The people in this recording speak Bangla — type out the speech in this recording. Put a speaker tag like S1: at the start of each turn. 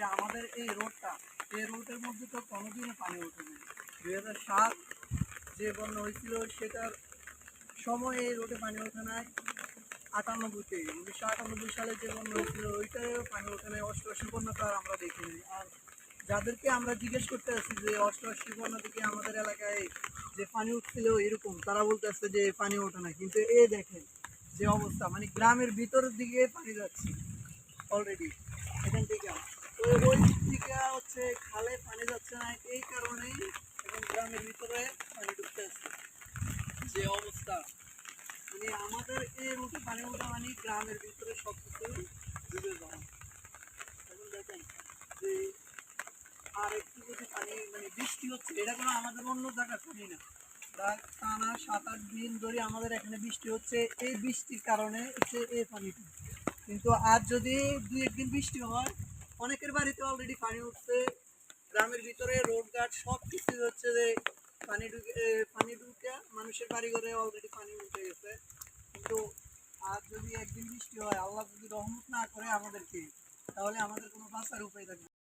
S1: যে আমাদের এই রোডটা, এই রোডের মধ্যে তো কোনোদিনও পানি ওঠেনি। দুই হাজার সাত যে বন্যা হয়েছিল, সেটার সময় এই রোডে পানি ওঠে নাই। আটানব্বইতে, উনিশশো আটানব্বই সালে যে বন্যা হয়েছিল ওইটারেও পানি ওঠে নাই। অষ্টআশি বন্যা তো আর আমরা দেখিনি। আর যাদেরকে আমরা জিজ্ঞেস করতে আসছি যে, অষ্টআশি বন্যা থেকে আমাদের এলাকায় যে পানি উঠছিল, এরকম, তারা বলতেছে যে পানি ওঠে না কিন্তু এ দেখেন যে অবস্থা মানে গ্রামের ভিতরের দিকে পানি যাচ্ছে অলরেডি এখান থেকে তো ওই দিক থেকে হচ্ছে খালে পানি যাচ্ছে না এই কারণেই এখন গ্রামের ভিতরে পানি ঢুকতে আসছে যে অবস্থা মানে আমাদের এই রুটে পানি ওঠা মানে গ্রামের ভিতরে সব কিছু ডুবে যাওয়া। এখন দেখেন যে আর একটু যদি পানি মানে বৃষ্টি হচ্ছে, এটা কোনো আমাদের অন্য জায়গায় পানি না। টানা সাত আট দিন ধরে আমাদের এখানে বৃষ্টি হচ্ছে, এই বৃষ্টির কারণে হচ্ছে এই পানিটা। কিন্তু আজ যদি দু একদিন বৃষ্টি হয়, অনেকের বাড়িতে অলরেডি পানি উঠছে, গ্রামের ভিতরে রোড ঘাট সব কিছু হচ্ছে যে পানি ঢুকে পানি ঢুকে মানুষের বাড়ি ঘরে অলরেডি পানি উঠে গেছে। কিন্তু আর যদি একদিন বৃষ্টি হয়, আল্লাহ যদি রহমত না করে আমাদেরকে, তাহলে আমাদের কোনো বাঁচার উপায় থাকবে।